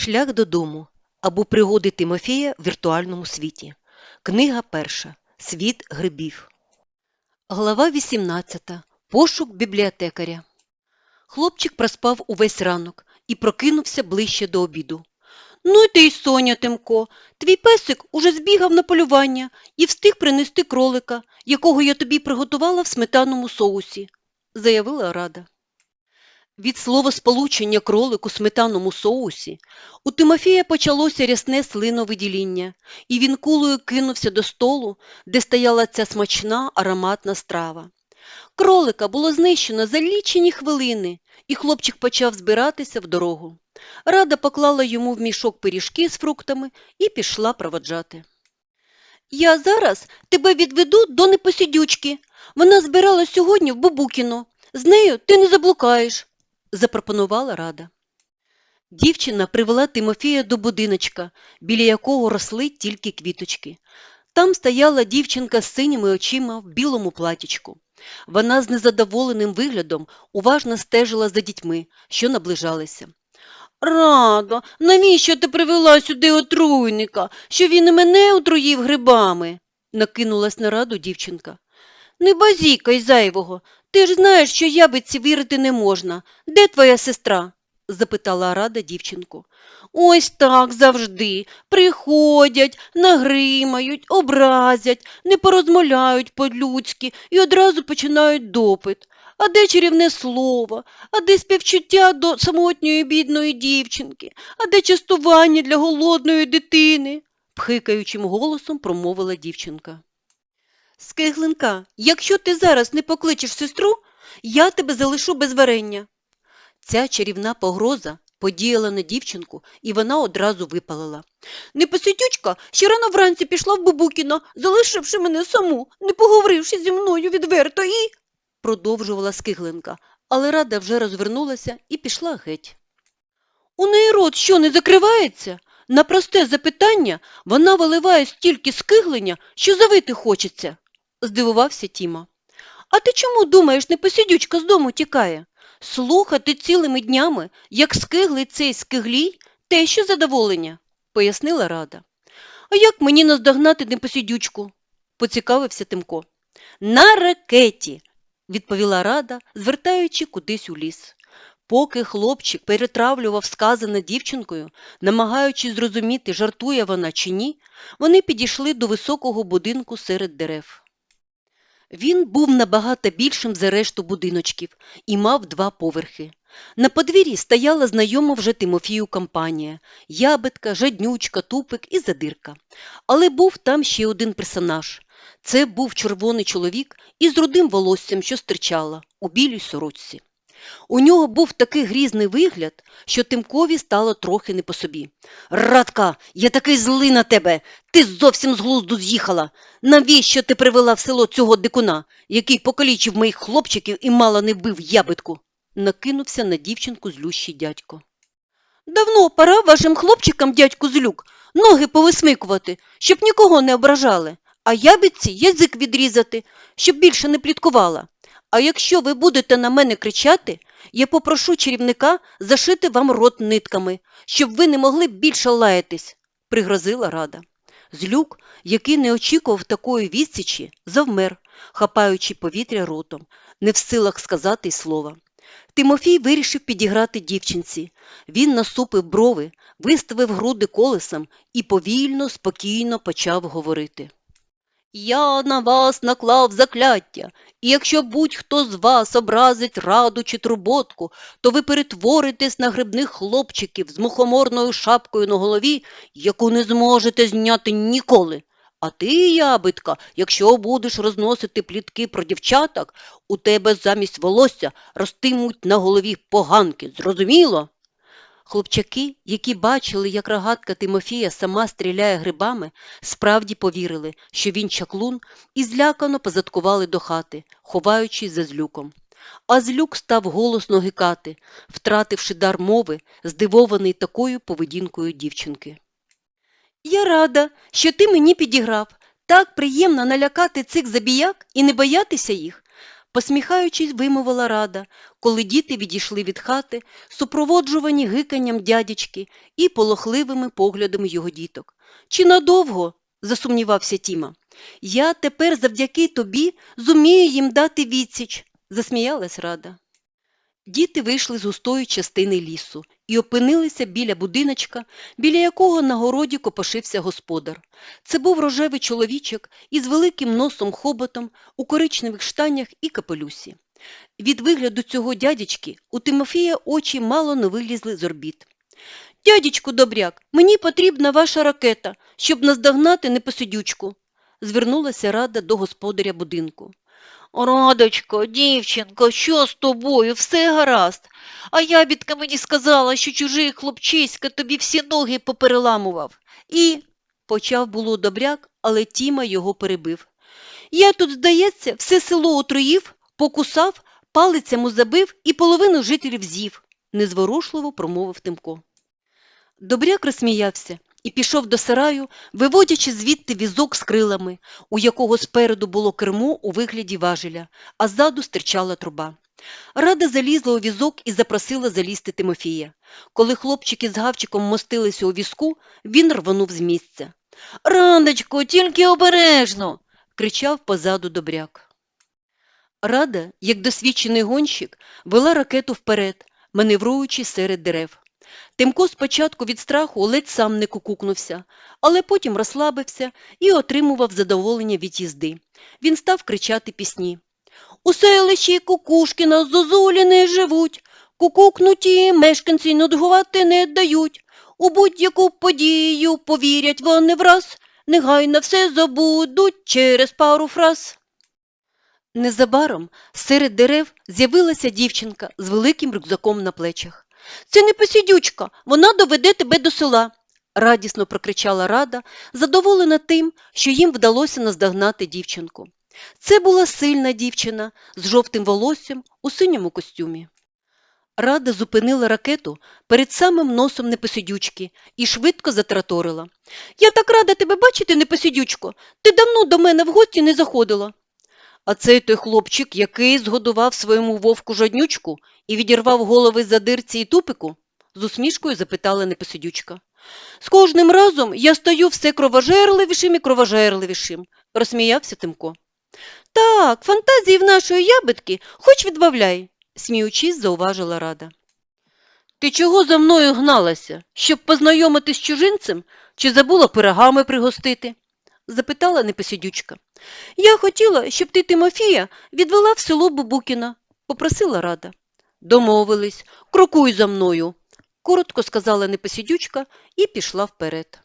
Шлях додому або пригоди Тимофія в віртуальному світі. Книга перша. Світ грибів. Глава 18. Пошук бібліотекаря. Хлопчик проспав увесь ранок і прокинувся ближче до обіду. Ну і ти й Соня, Тимко. Твій песик уже збігав на полювання і встиг принести кролика, якого я тобі приготувала в сметаному соусі, заявила Рада. Від словосполучення кролик у сметаному соусі у Тимофія почалося рясне слиновидіління, і він кулею кинувся до столу, де стояла ця смачна ароматна страва. Кролика було знищено за лічені хвилини, і хлопчик почав збиратися в дорогу. Рада поклала йому в мішок пиріжки з фруктами і пішла проводжати. Я зараз тебе відведу до непосідючки. Вона збирала сьогодні в Бабукіно. З нею ти не заблукаєш, запропонувала Рада. Дівчина привела Тимофія до будиночка, біля якого росли тільки квіточки. Там стояла дівчинка з синіми очима в білому платічку. Вона з незадоволеним виглядом уважно стежила за дітьми, що наближалися. Радо, навіщо ти привела сюди отруйника, що він і мене отруїв грибами? накинулась на раду дівчинка. Не базікай зайвого. Ти ж знаєш, що ябедці вірити не можна. Де твоя сестра? запитала рада дівчинку. Ось так завжди. Приходять, нагримають, образять, не порозмовляють по-людськи і одразу починають допит. А де чарівне слово, а де співчуття до самотньої бідної дівчинки, а де частування для голодної дитини? пхикаючим голосом промовила дівчинка. Скиглинка, якщо ти зараз не покличеш сестру, я тебе залишу без варення. Ця чарівна погроза подіяла на дівчинку, і вона одразу випалила. Непосидючка ще рано вранці пішла в Бабукіно, залишивши мене саму, не поговоривши зі мною відверто і. продовжувала Скиглинка, але рада вже розвернулася і пішла геть. У неї рот що не закривається? На просте запитання вона виливає стільки скиглення, що завити хочеться, здивувався Тіма. А ти чому думаєш, непосидючка з дому тікає? Слухати цілими днями, як скиглий цей скиглій, те що задоволення, пояснила рада. А як мені наздогнати непосидючку? поцікавився Тимко. На ракеті, відповіла рада, звертаючи кудись у ліс. Поки хлопчик перетравлював сказане дівчинкою, намагаючись зрозуміти, жартує вона чи ні, вони підійшли до високого будинку серед дерев. Він був набагато більшим за решту будиночків і мав два поверхи. На подвір'ї стояла знайома вже Тимофію компанія – ябедка, жаднючка, тупик і задирка. Але був там ще один персонаж. Це був червоний чоловік із рудим волоссям, що стирчало, у білій сорочці. У нього був такий грізний вигляд, що Тимкові стало трохи не по собі. Радка, я такий злий на тебе. Ти зовсім з глузду з'їхала. Навіщо ти привела в село цього дикуна, який покалічив моїх хлопчиків і мало не вбив ябедку? накинувся на дівчинку злющий дядько. Давно пора вашим хлопчикам, дядьку Злюк, ноги повисмикувати, щоб нікого не ображали, а ябедці язик відрізати, щоб більше не пліткувала. А якщо ви будете на мене кричати, я попрошу чарівника зашити вам рот нитками, щоб ви не могли більше лаятись, пригрозила рада. Злюк, який не очікував такої відсічі, завмер, хапаючи повітря ротом, не в силах сказати й слова. Тимофій вирішив підіграти дівчинці. Він насупив брови, виставив груди колесом і повільно, спокійно почав говорити. Я на вас наклав закляття, і якщо будь-хто з вас образить раду чи турботку, то ви перетворитесь на грибних хлопчиків з мухоморною шапкою на голові, яку не зможете зняти ніколи. А ти, ябедка, якщо будеш розносити плітки про дівчаток, у тебе замість волосся ростимуть на голові поганки. Зрозуміло? Хлопчаки, які бачили, як рогатка Тимофія сама стріляє грибами, справді повірили, що він чаклун, і злякано позадкували до хати, ховаючись за злюком. А злюк став голосно гикати, втративши дар мови, здивований такою поведінкою дівчинки. Я рада, що ти мені підіграв. Так приємно налякати цих забіяк і не боятися їх. Посміхаючись, вимовила рада, коли діти відійшли від хати, супроводжувані гиканням дядечки і полохливими поглядами його діток. Чи надовго? засумнівався Тіма. Я тепер завдяки тобі зумію їм дати відсіч, засміялась рада. Діти вийшли з густої частини лісу і опинилися біля будиночка, біля якого на городі копошився господар. Це був рожевий чоловічок із великим носом хоботом у коричневих штанях і капелюсі. Від вигляду цього дядечки у Тимофія очі мало не вилізли з орбіт. Дядечку Добряк, мені потрібна ваша ракета, щоб наздогнати непосидючку, звернулася рада до господаря будинку. Радочко, дівчинко, що з тобою? Все гаразд. А ябідка мені сказала, що чужий хлопчиська тобі всі ноги попереламував. І почав було добряк, але Тіма його перебив. Я тут, здається, все село отруїв, покусав, палицями забив і половину жителів з'їв, незворушливо промовив Тимко. Добряк розсміявся і пішов до сараю, виводячи звідти візок з крилами, у якого спереду було кермо у вигляді важеля, а ззаду стирчала труба. Рада залізла у візок і запросила залізти Тимофія. Коли хлопчики з гавчиком мостилися у візку, він рвонув з місця. Рандочко, тільки обережно. кричав позаду добряк. Рада, як досвідчений гонщик, вела ракету вперед, маневруючи серед дерев. Тимко спочатку від страху ледь сам не кукукнувся, але потім розслабився і отримував задоволення від їзди. Він став кричати пісні. У селищі Кукушкіна зозулі не живуть, кукукнуті мешканці нудгувати не дають. У будь-яку подію повірять вони враз, негайно все забудуть через пару фраз. Незабаром серед дерев з'явилася дівчинка з великим рюкзаком на плечах. Це не посідючка, вона доведе тебе до села, радісно прокричала рада, задоволена тим, що їм вдалося наздогнати дівчинку. Це була сильна дівчина з жовтим волоссям у синьому костюмі. Рада зупинила ракету перед самим носом непосидючки і швидко затраторила. Я так рада тебе бачити, непосидючко. Ти давно до мене в гості не заходила. А цей той хлопчик, який згодував своєму вовку жаднючку і відірвав голови задирці і тупику? з усмішкою запитала непосидючка. З кожним разом я стаю все кровожерливішим і кровожерливішим, розсміявся Тимко. Так, фантазії в нашої ябедки хоч відбавляй, сміючись, зауважила рада. Ти чого за мною гналася, щоб познайомитись з чужинцем чи забула пирогами пригостити? запитала непосідючка. Я хотіла, щоб ти Тимофія відвела в село Бубукіна, попросила рада. Домовились, крокуй за мною, коротко сказала непосідючка і пішла вперед.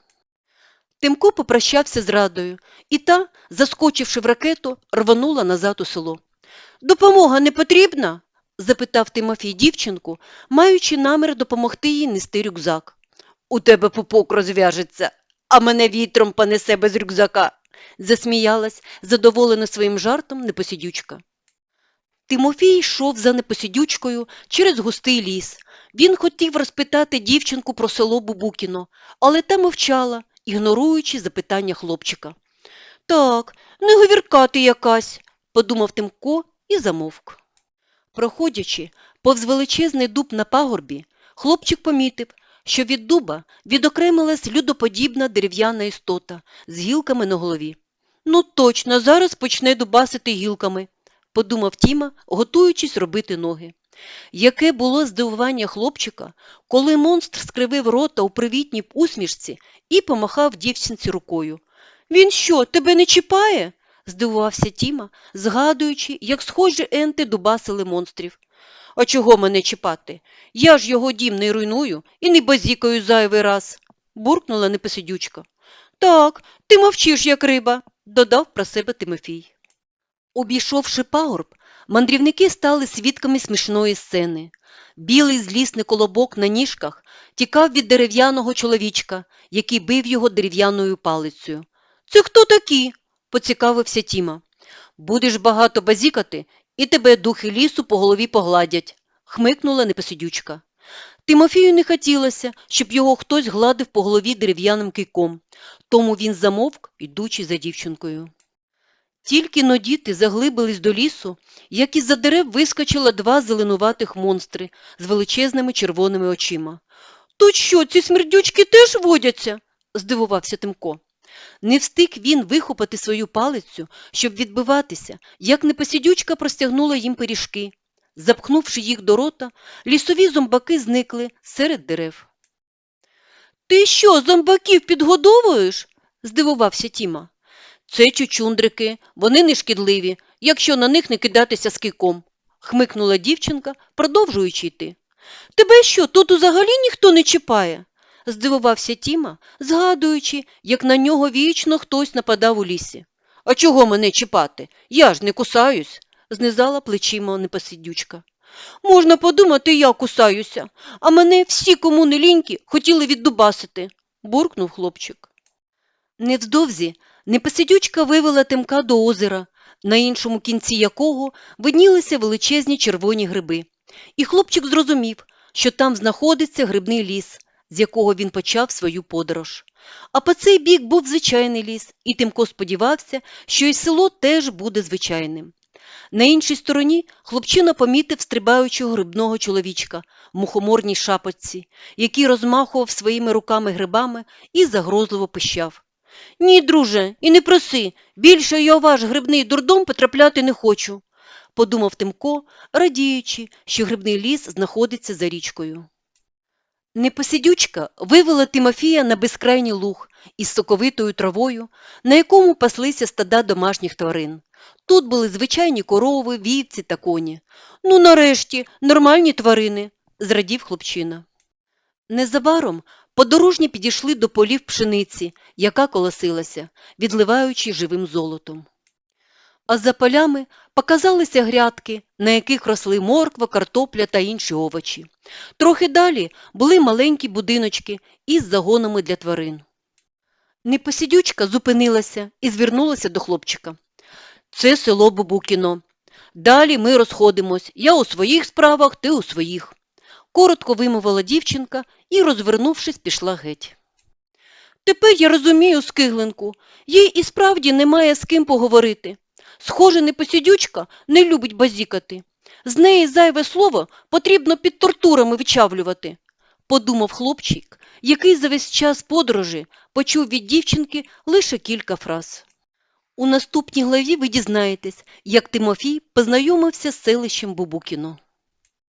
Тимко попрощався з радою, і та, заскочивши в ракету, рванула назад у село. Допомога не потрібна? запитав Тимофій дівчинку, маючи намір допомогти їй нести рюкзак. У тебе пупок розв'яжеться, а мене вітром понесе без рюкзака, засміялась, задоволена своїм жартом непосідючка. Тимофій йшов за непосідючкою через густий ліс. Він хотів розпитати дівчинку про село Бубукіно, але та мовчала, ігноруючи запитання хлопчика. Так, не говірка ти якась, подумав Тимко і замовк. Проходячи повз величезний дуб на пагорбі, хлопчик помітив, що від дуба відокремилась людоподібна дерев'яна істота з гілками на голові. Ну точно, зараз почне дубасити гілками, подумав Тіма, готуючись робити ноги. Яке було здивування хлопчика, коли монстр скривив рота у привітній усмішці і помахав дівчинці рукою. Він що, тебе не чіпає? здивувався Тіма, згадуючи, як схожі енти дубасили монстрів. А чого мене чіпати? Я ж його дім не руйную і не базікаю зайвий раз, буркнула непосидючка. Так, ти мовчиш, як риба, додав про себе Тимофій. Обійшовши пагорб, мандрівники стали свідками смішної сцени. Білий злісний колобок на ніжках тікав від дерев'яного чоловічка, який бив його дерев'яною палицею. Це хто такі? поцікавився Тіма. Будеш багато базікати, і тебе духи лісу по голові погладять, хмикнула непосидючка. Тимофію не хотілося, щоб його хтось гладив по голові дерев'яним кийком, тому він замовк, йдучи за дівчинкою. Тільки но діти заглибились до лісу, як із-за дерев вискочило два зеленуватих монстри з величезними червоними очима. Тут що, ці смердючки теж водяться? здивувався Тимко. Не встиг він вихопати свою палицю, щоб відбиватися, як непосідючка простягнула їм пиріжки. Запхнувши їх до рота, лісові зомбаки зникли серед дерев. Ти що, зомбаків підгодовуєш? здивувався Тіма. Це чучундрики, вони не шкідливі, якщо на них не кидатися з кийком, хмикнула дівчинка, продовжуючи йти. Тебе що, тут взагалі ніхто не чіпає? здивувався Тіма, згадуючи, як на нього вічно хтось нападав у лісі. А чого мене чіпати? Я ж не кусаюсь, знизала плечима непосидючка. Можна подумати, я кусаюся, а мене всі, кому не лінькі, хотіли віддубасити, буркнув хлопчик. Невдовзі непосидючка вивела Тимка до озера, на іншому кінці якого виднілися величезні червоні гриби. І хлопчик зрозумів, що там знаходиться грибний ліс, з якого він почав свою подорож. А по цей бік був звичайний ліс, і Тимко сподівався, що і село теж буде звичайним. На іншій стороні хлопчина помітив стрибаючого грибного чоловічка в мухоморній шапочці, який розмахував своїми руками грибами і загрозливо пищав. Ні, друже, і не проси, більше я у ваш грибний дурдом потрапляти не хочу, подумав Тимко, радіючи, що грибний ліс знаходиться за річкою. Непосидючка вивела Тимофія на безкрайній луг із соковитою травою, на якому паслися стада домашніх тварин. Тут були звичайні корови, вівці та коні. Ну, нарешті, нормальні тварини, зрадів хлопчина. Незабаром подорожні підійшли до полів пшениці, яка колосилася, відливаючи живим золотом. А за полями показалися грядки, на яких росли морква, картопля та інші овочі. Трохи далі були маленькі будиночки із загонами для тварин. Непосідючка зупинилася і звернулася до хлопчика. Це село Бубукіно. Далі ми розходимось. Я у своїх справах, ти у своїх. Коротко вимовила дівчинка і, розвернувшись, пішла геть. Тепер я розумію скиглинку. Їй і справді немає з ким поговорити. Схоже, непосідючка не любить базікати. З неї зайве слово потрібно під тортурами вичавлювати, подумав хлопчик, який за весь час подорожі почув від дівчинки лише кілька фраз. У наступній главі ви дізнаєтесь, як Тимофій познайомився з селищем Бубукіно.